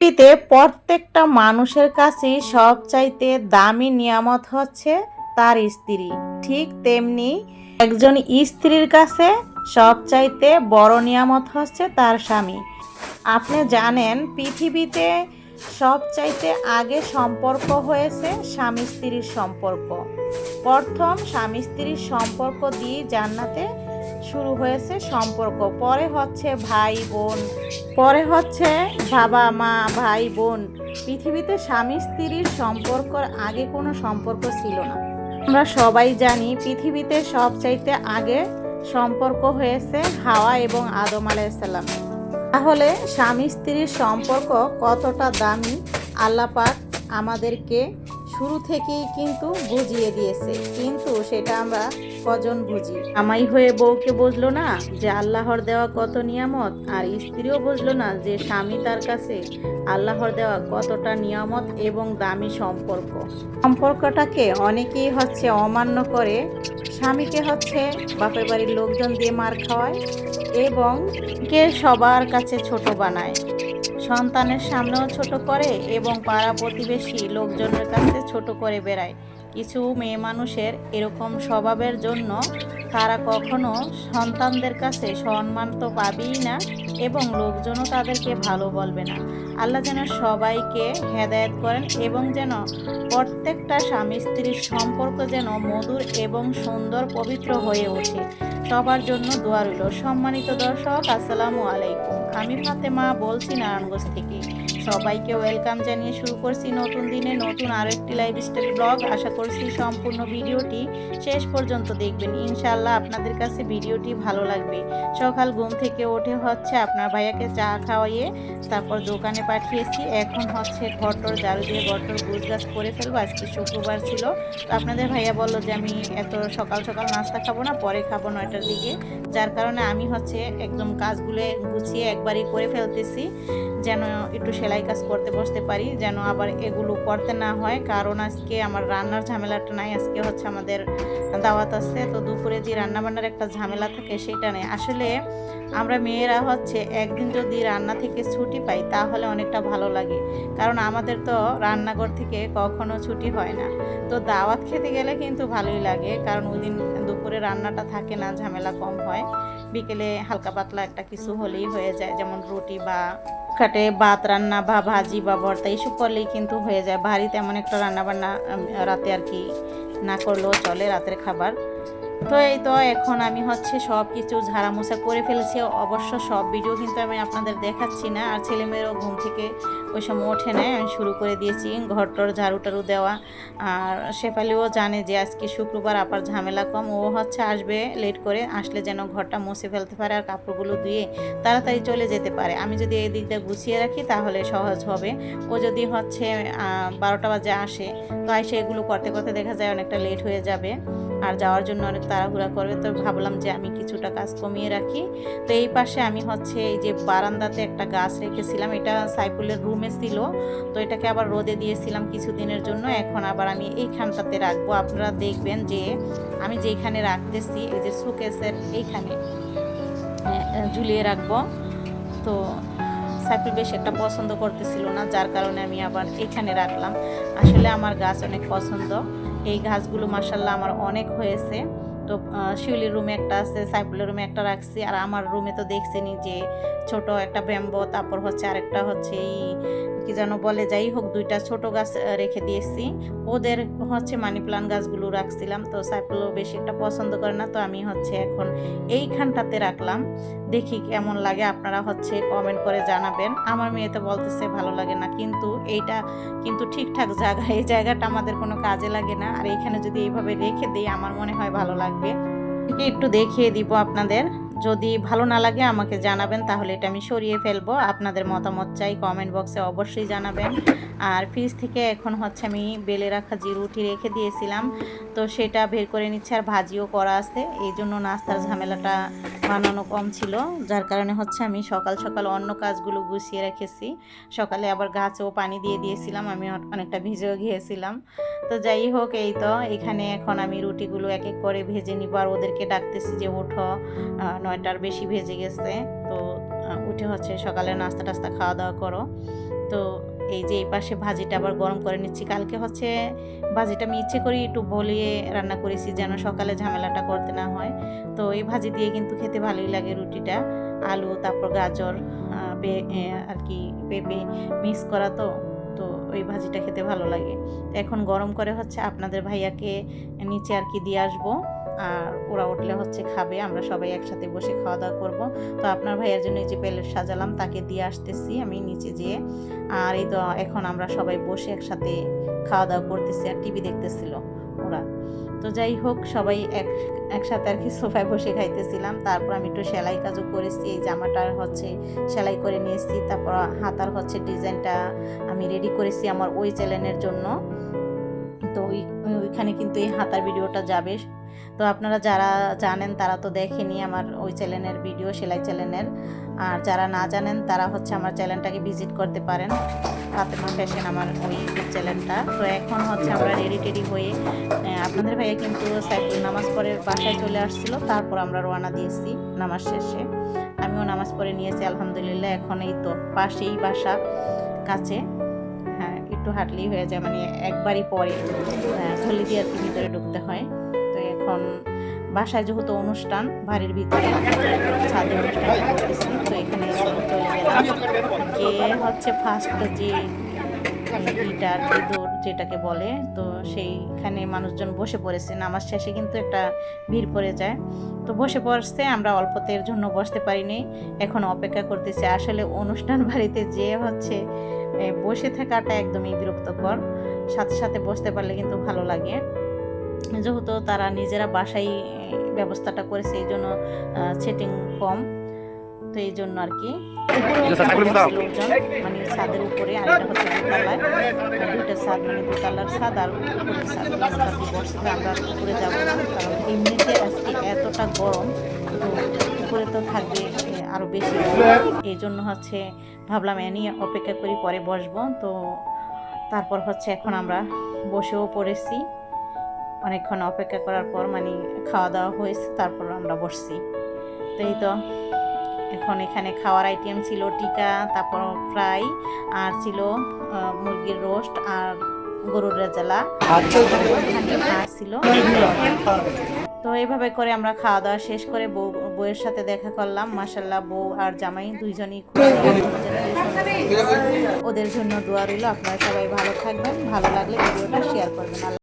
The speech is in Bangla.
পৃথিবীতে প্রত্যেকটা মানুষের কাছেই সবচাইতে দামি নিয়ামত হচ্ছে তার স্ত্রী। ঠিক তেমনি একজন স্ত্রীর কাছে সবচাইতে বড় নিয়ামত হচ্ছে তার স্বামী। আপনি জানেন, পৃথিবীতে সবচাইতে আগে সম্পর্ক হয়েছে স্বামী স্ত্রীর সম্পর্ক। প্রথম স্বামী স্ত্রীর সম্পর্ক দিয়ে জান্নাতে শুরু হয়েছে সম্পর্ক। পরে হচ্ছে ভাই বোন। পরে হচ্ছে বাবা, মা, ভাই বোন। পৃথিবীতে স্বামী স্ত্রীর সম্পর্কর আগে কোনো সম্পর্ক ছিল না। আমরা সবাই জানি পৃথিবীতে সবচাইতে আগে সম্পর্ক হয়েছে হাওয়া এবং আদম আলাইসাল্লাম তাহলে স্বামী স্ত্রীর সম্পর্ক কতটা দামি আল্লাপাক আমাদেরকে শুরু থেকেই কিন্তু বুঝিয়ে দিয়েছে। কিন্তু সেটা আমরা কজন বুঝি। আমাই হয়ে বউকে বুঝলো না যে আল্লাহর দেওয়া কত নিয়ামত, আর স্ত্রীও বুঝলো না যে স্বামী তার কাছে আল্লাহর দেওয়া কতটা নিয়ামত এবং দামি সম্পর্ক। সম্পর্কটাকে অনেকেই হচ্ছে অমান্য করে, স্বামীকে হচ্ছে বাপের বাড়ির লোকজন দিয়ে মার খাওয়ায় এবং কে সবার কাছে ছোট বানায়। সন্তানের সামনেও ছোট করে এবং পাড়া প্রতিবেশী লোকজনের কাছে ছোট করে বেড়ায়। কিছু মেয়ে মানুষের এরকম স্বভাবের জন্য তারা কখনো সন্তানদের কাছে সম্মান তো পাবেই না এবং লোকজনও তাদেরকে ভালো বলবে না। আল্লাহ যেন সবাইকে হেদায়েত করেন এবং যেন প্রত্যেকটা স্বামী স্ত্রীর সম্পর্ক যেন মধুর এবং সুন্দর, পবিত্র হয়ে ওঠে। সবার জন্য দোয়া রইল। সম্মানিত দর্শক, আসসালামু আলাইকুম। আমি ফাতেমা বলছি নারায়ণগঞ্জ থেকে। সবাইকে ওয়েলকাম জানিয়ে শুরু করছি নতুন দিনে নতুন আরও একটি লাইফস্টাইল ব্লগ। আশা করছি সম্পূর্ণ ভিডিওটি শেষ পর্যন্ত দেখবেন। ইনশাল্লাহ আপনাদের কাছে ভিডিওটি ভালো লাগবে। সকাল ঘুম থেকে ওঠে হচ্ছে আপনার ভাইয়াকে চা খাওয়াইয়ে তারপর দোকানে পাঠিয়েছি। এখন হচ্ছে ঘরটর ঝাড়ু দিয়ে ঘরটর গুছ গাছ করে ফেলব। আজকে শুক্রবার ছিল। তো আপনাদের ভাইয়া বলল যে আমি এত সকাল সকাল নাস্তা খাব না, পরে খাব নয়টার দিকে। যার কারণে আমি হচ্ছে একদম কাজগুলো গুছিয়ে একবারই করে ফেলতেছি, যেন একটু সেলাই কাজ করতে বসতে পারি, যেন আবার এগুলো করতে না হয়। কারণ আজকে আমার রান্নার ঝামেলাটা নাই, আজকে হচ্ছে আমাদের দাওয়াত আছে। তো দুপুরে যে রান্নাবান্নার একটা ঝামেলা থাকে সেটা নেই। আসলে আমরা মেয়েরা হচ্ছে একদিন যদি রান্না থেকে ছুটি পাই, তাহলে অনেকটা ভালো লাগে। কারণ আমাদের তো রান্নাঘর থেকে কখনো ছুটি হয় না। তো দাওয়াত খেতে গেলে কিন্তু ভালোই লাগে। কারণ ওই দিন দুপুরে রান্নাটা থাকে না, ঝামেলা কম হয়। বিকেলে হালকা পাতলা একটা কিছু হলেই হয়ে যায়, যেমন রুটি বা কাটে ভাত রান্না বা ভাজি বা ভর্তা এইসব করলেই কিন্তু হয়ে যায়। ভারী তেমন একটা রান্নাবান্না রাতে আর কি না করলেও চলে রাতের খাবার। তো এই তো এখন আমি হচ্ছে সব কিছু ঝাড়ামোছা করে ফেলেছি। অবশ্য সব ভিডিও কিন্তু আমি আপনাদের দেখাচ্ছি না। আর ছেলেমেয়েরও ঘুম থেকে ওই সময় ওঠে নেয় আমি শুরু করে দিয়েছি ঘর টর ঝাড়ু টাড়ু দেওয়া। আর শেফালিও জানে যে আজকে শুক্রবার আবার ঝামেলা কম। ও হচ্ছে আসবে লেট করে। আসলে যেন ঘরটা মুছে ফেলতে পারে আর কাপড়গুলো ধুয়ে তাড়াতাড়ি চলে যেতে পারে। আমি যদি এই দিকটা গুছিয়ে রাখি তাহলে সহজ হবে। ও যদি হচ্ছে বারোটা বাজে আসে, তো এসে এগুলো করতে করতে দেখা যায় অনেকটা লেট হয়ে যাবে। আর যাওয়ার জন্য অনেক তাড়াহুড়া করবে তো ভাবলাম যে আমি কিছুটা কাজ কমিয়ে রাখি। তো এই পাশে আমি হচ্ছে এই যে বারান্দাতে একটা গাছ রেখেছিলাম, এটা সাইফুলের রুমে ছিল। তো এটাকে আবার রোদে দিয়েছিলাম কিছুদিনের জন্য, এখন আবার আমি এইখানটাতে রাখব। আপনারা দেখবেন যে আমি যেখানে রাখতেছি, এই যে সুকেসের এইখানে ঝুলিয়ে রাখব। তো সাইফুল বেশ একটা পছন্দ করতেছিল না, যার কারণে আমি আবার এখানে রাখলাম। আসলে আমার গাছ অনেক পছন্দ। এই গাছগুলো মাসাল্লাহ আমার অনেক হয়েছে। তো শিউলির রুমে একটা আছে, সাইফুলের রুমে একটা রাখছি। আর আমার রুমে তো দেখছেনি যে ছোট একটা ব্যাম্বো, তারপর হচ্ছে আরেকটা হচ্ছে এই কি যেন বলে, যাই হোক দুইটা ছোট গাছ রেখে দিয়েছি। ওদের হচ্ছে মানি প্লান্ট গাছগুলো রাখছিলাম, তো সাইফুলও বেশি একটা পছন্দ করে না, তো আমি হচ্ছে এখন এইখানটাতে রাখলাম। দেখি কেমন লাগে, আপনারা হচ্ছে কমেন্ট করে জানাবেন। আমার মেয়ে তো বলতেছে ভালো লাগে না, কিন্তু এইটা কিন্তু ঠিকঠাক জায়গা, এই জায়গাটা আমাদের কোনো কাজে লাগে না। আর এখানে যদি এইভাবে রেখে দিই, আমার মনে হয় ভালো লাগবে। একটু দেখিয়ে দিব আপনাদের। যদি ভালো না লাগে আমাকে জানাবেন, তাহলে এটা আমি সরিয়ে ফেলব। আপনাদের মতামত চাই কমেন্ট বক্সে অবশ্যই জানাবেন। আর ফ্রিজ থেকে এখন হচ্ছে আমি বেলে রাখা যে রুটি রেখে দিয়েছিলাম। তো সেটা বের করে নিচ্ছে আর ভাজিও করা আছে। এই জন্য নাস্তার ঝামেলাটা বানানো কম ছিল। যার কারণে হচ্ছে আমি সকাল সকাল অন্য কাজগুলো গুছিয়ে রেখেছি। সকালে আবার গাছেও পানি দিয়ে দিয়েছিলাম, আমি অনেকটা ভিজেও গিয়েছিলাম। তো যাই হোক, এই তো। এখানে এখন আমি রুটিগুলো এক এক করে ভেজে নিব। আর ওদেরকে ডাকতেছি যে, ওঠো নয়টার বেশি ভেজে গেছে। তো উঠে হচ্ছে সকালে নাস্তা টাস্তা খাওয়া দাওয়া করো। তো এই যে এই পাশে ভাজিটা আবার গরম করে নিচ্ছি। কালকে হচ্ছে ভাজিটা আমি ইচ্ছে করি একটু বলিয়ে রান্না করেছি যেন সকালে ঝামেলাটা করতে না হয়। তো এই ভাজি দিয়ে কিন্তু খেতে ভালোই লাগে রুটিটা। আলু, তারপর গাজর আর কি পেঁপে মিক্স করা তো তো ওই ভাজিটা খেতে ভালো লাগে। তো এখন গরম করে হচ্ছে আপনাদের ভাইয়াকে নিচে আর কি দিয়ে আসব। আর ওরা উঠলে হচ্ছে খাবে, আমরা সবাই একসাথে বসে খাওয়া দাওয়া করব। তো আপনার ভাইয়ের জন্য যে প্লেট সাজালাম, তাকে দিয়ে আসতেছি আমি নিচে যেয়ে। আর এই তো এখন আমরা সবাই বসে একসাথে খাওয়া দাওয়া করতেছি আর টিভি দেখতেছিল ওরা। তো যাই হোক, সবাই এক, একসাথে আর কি সোফায় বসে খাইতেছিলাম। তারপর আমি একটু সেলাই কাজও করেছি, এই জামাটার হচ্ছে সেলাই করে নিয়েছি। তারপর হাতার হচ্ছে ডিজাইনটা আমি রেডি করেছি আমার ওই চ্যানেলের জন্য। তো ওই ওইখানে কিন্তু এই হাতার ভিডিওটা যাবে। তো আপনারা যারা জানেন তারা তো দেখেনি আমার ওই চ্যানেলের ভিডিও, সেলাই চ্যানেলের। আর যারা না জানেন তারা হচ্ছে আমার চ্যানেলটাকে ভিজিট করতে পারেন। ফাতেমা ফ্যাশন আমার ওই চ্যানেলটা। তো এখন হচ্ছে আমরা রেডি টেডি হয়ে আপনাদের ভাইয়া কিন্তু সাইকেল নামাজ পড়ে বাসায় চলে আসছিল। তারপর আমরা রওনা দিয়েছি নামাজ শেষে। আমিও নামাজ পড়ে নিয়েছি, আলহামদুলিল্লাহ। এখন এই তো পাশেই বাসা কাছে। একটু হাঁটলেই হয়ে যায় মানে একবারই পরে গলি দিয়ে আর কি ভিতরে ঢুকতে হয়। তো এখন বাসায় যেহেতু অনুষ্ঠান, বাড়ির ভিতরে ছাদে অনুষ্ঠান করতেছি, তো এখানে চলে গেলাম। গিয়ে হচ্ছে ফার্স্ট যে গিটার ইঁদুর যেটাকে বলে তো সেইখানে মানুষজন বসে পড়েছে। নামাজ শেষে কিন্তু একটা ভিড় পড়ে যায়। তো বসে পড়ছে আমরা অল্পতের জন্য বসতে পারিনি। এখন অপেক্ষা করতেছি। আসলে অনুষ্ঠান বাড়িতে যে হচ্ছে বসে থাকাটা একদমই বিরক্তকর। সাথে সাথে বসতে পারলে কিন্তু ভালো লাগে। যেহেতু তারা নিজেরা বাসায় ব্যবস্থাটা করেছে এই জন্য সেটিং কম। তো এই জন্য আর কি। মানে ছাদের উপরে আর এটা হচ্ছে দোতলায় দুইটা ছাদ মানে দোতলার ছাদ আর উপরের ছাদ। মোটামুটি আমরা উপরে যাব না কারণ এমনিতে আজকে এতটা গরম তো উপরে তো থাকবে এ, আরও বেশি এই জন্য হচ্ছে ভাবলাম এ নিয়ে অপেক্ষা করি পরে বসবো। তো তারপর হচ্ছে এখন আমরা বসেও পড়েছি। অনেকক্ষণ অপেক্ষা করার পর মানে খাওয়া দাওয়া হয়েছে তারপর আমরা বসছি। তো এই তো। এখন এখানে খাওয়ার আইটেম ছিল টিকা, তারপর ফ্রাই আর ছিল মুরগির রোস্ট আর গরুর রেজালা। ছিল তো এইভাবে করে আমরা খাওয়া দাওয়া শেষ করে বউ, বউয়ের সাথে দেখা করলাম। মাসাল্লাহ বউ আর জামাই দুইজনই ওদের জন্য দোয়া রইল। আপনারা সবাই ভালো থাকবেন, ভালো লাগলে ভিডিওটা শেয়ার করবেন।